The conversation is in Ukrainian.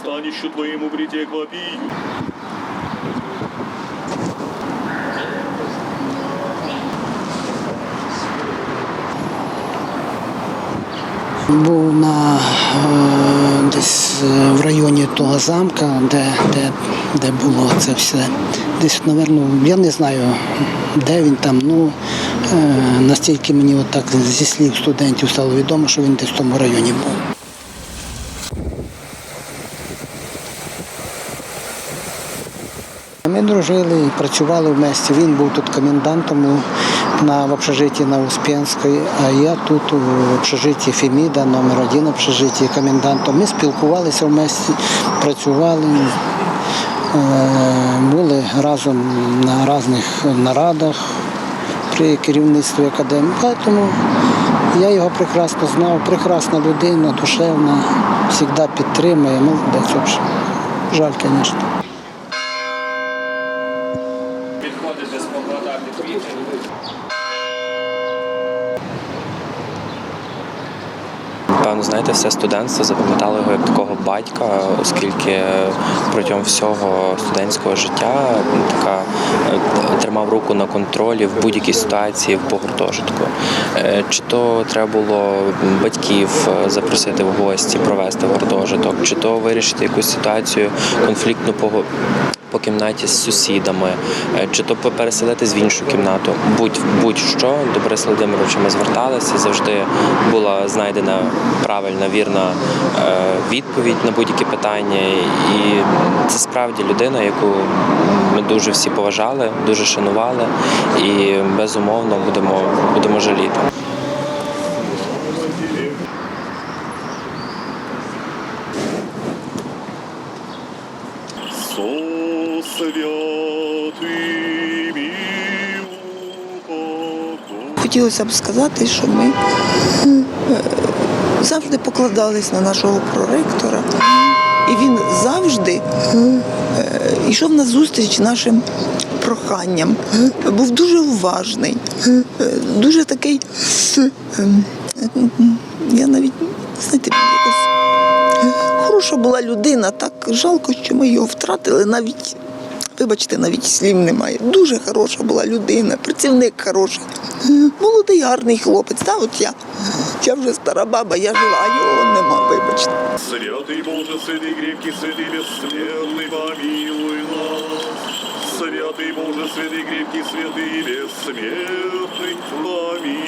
пристанищу Твоему притекла пию. Був на е, десь е, в районі того замка, де, де, де було це все. Десь, напевно, я не знаю, де він там. Ну е, настільки мені отак зі слів студентів стало відомо, що він десь в тому районі був. Ми дружили і працювали в місті. Він був тут комендантом на в общежитті на Успенській, а я тут в общежитті Феміда, номер один общежитті комендантом. Ми спілкувалися в місті, працювали, е, були разом на різних нарадах при керівництві академії. Тому я його прекрасно знав, прекрасна людина, душевна, завжди підтримує. Молодець, взагалі. Жаль, звісно. Підходите споглядати квіти. Певно, знаєте, все студентство запам'ятало його як такого батька, оскільки протягом всього студентського життя така е, тримав руку на контролі в будь-якій ситуації в гуртожитку. Е, Чи то треба було батьків е, запросити в гості, провести гуртожиток, чи то вирішити якусь ситуацію конфліктну по кімнаті з сусідами, е, чи то переселитись в іншу кімнату. Будь будь-що до Бориса Володимировича ми зверталися. Завжди була знайдена правильна, вірна е, відповідь на будь-які питання. І це справді людина, яку ми дуже всі поважали, дуже шанували, і безумовно будемо, будемо жаліти. Хотілося б сказати, що ми е, завжди покладались на нашого проректора, і він завжди е, йшов на зустріч нашим проханням. Був дуже уважний, е, дуже такий. е, Я навіть знаєте, якось хороша була людина. Так жалко, що ми його втратили навіть Вибачте, навіть слів немає. Дуже хороша була людина, працівник хороший, молодий, гарний хлопець. Та от я. Я вже стара баба, я жила, а його нема, вибачте. Святый Боже, святый крепкий, святый бессмертный, помилуй нас. Святый Боже, святый крепкий, святый бессмертный, помилуй